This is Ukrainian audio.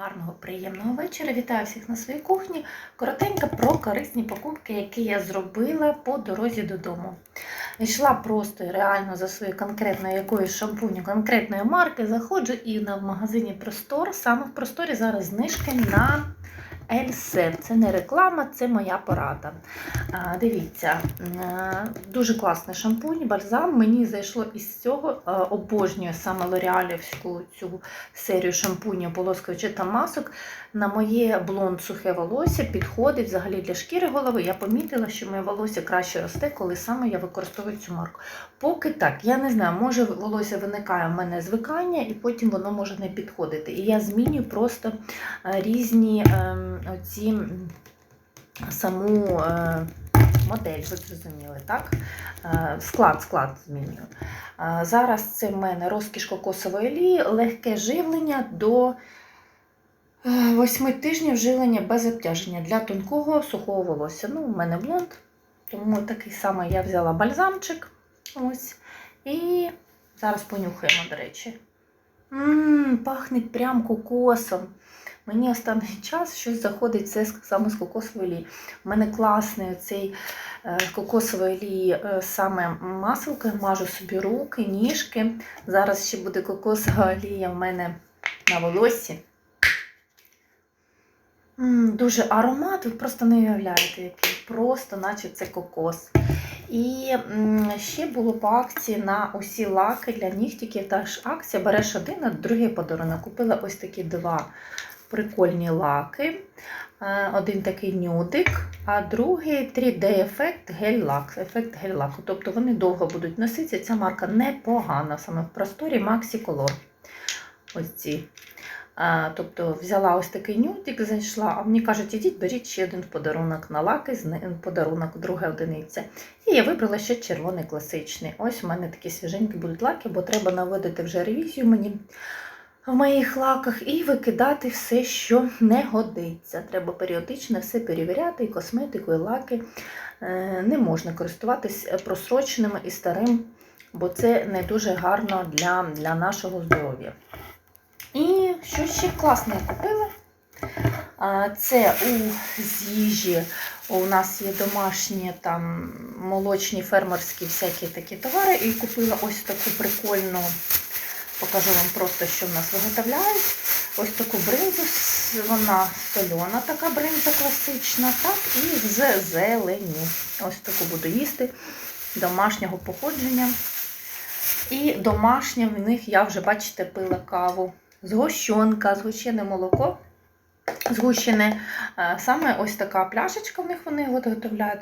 гарного, приємного вечора. Вітаю всіх на своїй кухні. Коротенько про корисні покупки, які я зробила по дорозі додому. Йшла просто реально за своєю конкретною якоюсь шампуню конкретної марки. Заходжу і на в магазині Простор. Саме в просторі зараз знижки на Ельсев. Це не реклама, це моя порада. А, дивіться, е, дуже класний шампунь, бальзам. Мені зайшло із цього. е, Обожнюю саме лореалівську цю серію шампунів, полоскувачів та масок. На моє блонд сухе волосся підходить взагалі для шкіри голови. Я помітила, що моє волосся краще росте, коли саме я використовую цю марку. Поки так, я не знаю, може волосся виникає в мене звикання, і потім воно може не підходити. І я змінюю просто е, різні ем, оці саму. е, Модель, ви зрозуміли, так? Е, Склад, склад змінюю. Е, Зараз це в мене розкіш кокосової олії, легке живлення до 8 тижнів живлення без обтяження для тонкого сухого волосся. Ну, у мене блонд, тому такий самий я взяла бальзамчик. Ось. І зараз понюхаємо, до речі. Ммм, пахне прям кокосом. Мені останній час щось заходить це саме з кокосової олії. У мене класний цей е, кокосової олії е, саме маселка. Мажу собі руки, ніжки. Зараз ще буде кокосова олія в мене на волоссі. М, Дуже аромат, ви просто не уявляєте, який. Просто, наче це кокос. І ще було по акції на усі лаки для нігтиків. Та ж акція береш один, а другий подарунок. Купила ось такі два прикольні лаки. Е, Один такий нюдик, а другий 3D-ефект гель-лак. Ефект гель-лаку. Тобто вони довго будуть носитися. Ця марка непогана, саме в просторі Maxi Color. Ось ці. А, тобто взяла ось такий нюдик, зайшла, а мені кажуть, ідіть, беріть ще один подарунок на лаки, подарунок, друга одиниця. І я вибрала ще червоний класичний. Ось у мене такі свіженькі будуть лаки, бо треба наводити вже ревізію мені в моїх лаках і викидати все, що не годиться. Треба періодично все перевіряти, і косметику, і лаки. Е, Не можна користуватись просроченими і старим, бо це не дуже гарно для, для нашого здоров'я. І що ще класне я купила? Це у з їжі у нас є домашні там молочні фермерські всякі такі товари. І купила ось таку прикольну, покажу вам просто, що в нас виготовляють. Ось таку бринзу, вона сольона, така бринза класична, так, і з зелені. Ось таку буду їсти домашнього походження. І домашнє в них я вже, бачите, пила каву. Згущенка, згущене молоко, згущене. Е, Саме ось така пляшечка в них вони виготовляють.